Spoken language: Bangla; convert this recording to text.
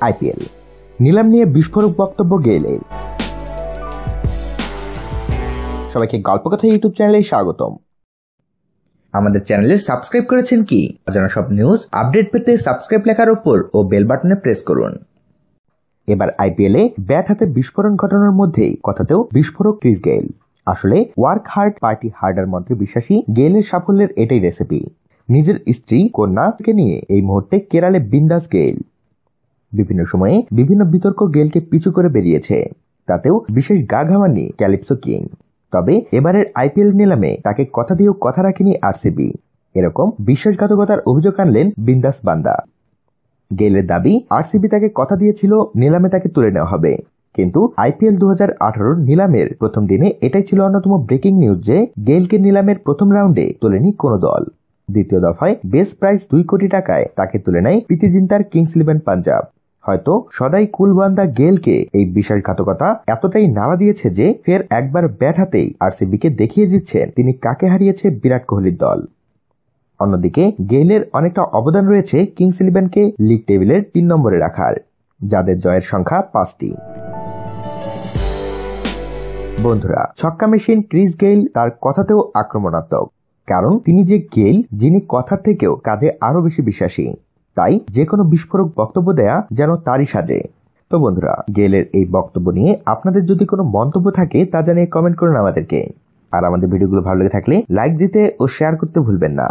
আইপিএল। নিলাম নিয়ে বিস্ফোরক বক্তব্য গেলের সবাইকে গল্প কথা ইউটিউব চ্যানেলে স্বাগতম। আমাদের চ্যানেলে সাবস্ক্রাইব করেছেন কি? অজানা সব নিউজ আপডেট পেতে সাবস্ক্রাইব লেখার উপর ও বেল বাটনে প্রেস করুন। এবার আইপিএলে ব্যাট হাতে বিস্ফোরণ ঘটানোর মধ্যেই কথাতেও বিস্ফোরক ক্রিস গেইল। আসলে ওয়ার্ক হার্ড, পার্টি হার্ডার মন্ত্রে বিশ্বাসী গেইলের সাফল্যের এটাই রেসিপি নিজের স্ত্রী কন্যাকে নিয়ে এই মুহূর্তে কেরালে বিন্দাস গেইল। বিভিন্ন সময়ে বিভিন্ন বিতর্ক গেলকে পিছু করে বেরিয়েছে। তাতেও বিশেষ গা ঘামাননি ক্যালিপসো কিং। তবে এবারের আইপিএল নিলামে তাকে কথা দিয়েও কথা রাখেনি আরসিবি এরকম বিশ্বাসঘাতকতার অভিযোগ আনলেন বিন্দাস বান্দা। গেলের দাবি আরসিবি তাকে কথা দিয়েছিল, নিলামে তাকে তুলে নেওয়া হবে। কিন্তু আইপিএল দু হাজার নিলামের প্রথম দিনে এটাই ছিল অন্যতম ব্রেকিং নিউজ যে গেলকে নিলামের প্রথম রাউন্ডে তোলেনি কোনো দল। দ্বিতীয় দফায় বেস প্রাইস দুই কোটি টাকায় তাকে তুলে নেয় প্রীতি জিন্তার কিংস ইলেভেন পাঞ্জাব। হয়তো সদাই কুলবান্দা গেলকে এই বিশ্বাসঘাতকতা এতটাই নাড়া দিয়েছে যে ফের একবার ব্যাট হাতেই আরসিবিকে দেখিয়ে দিচ্ছেন তিনি কাকে হারিয়েছে বিরাট কোহলির দল। অন্যদিকে গেইলের অনেকটা অবদান রয়েছে কিংস ইলেভেনকে লিগ টেবিলের তিন নম্বরে রাখার, যাদের জয়ের সংখ্যা পাঁচটি। বন্ধুরা, ছক্কা মেশিন ক্রিস গেইল তার কথাতেও আক্রমণাত্মক, কারণ তিনি যে গেইল, যিনি কথার থেকেও কাজে আরও বেশি বিশ্বাসী। তাই যে কোনো বিস্ফোরক বক্তব্য দেয়া যেন তারই সাজে। তো বন্ধুরা, গেলের এই বক্তব্য নিয়ে আপনাদের যদি কোনো মন্তব্য থাকে, তা জানিয়ে কমেন্ট করুন আমাদেরকে। আর আমাদের ভিডিওগুলো ভালো লেগে থাকলে লাইক দিতে ও শেয়ার করতে ভুলবেন না।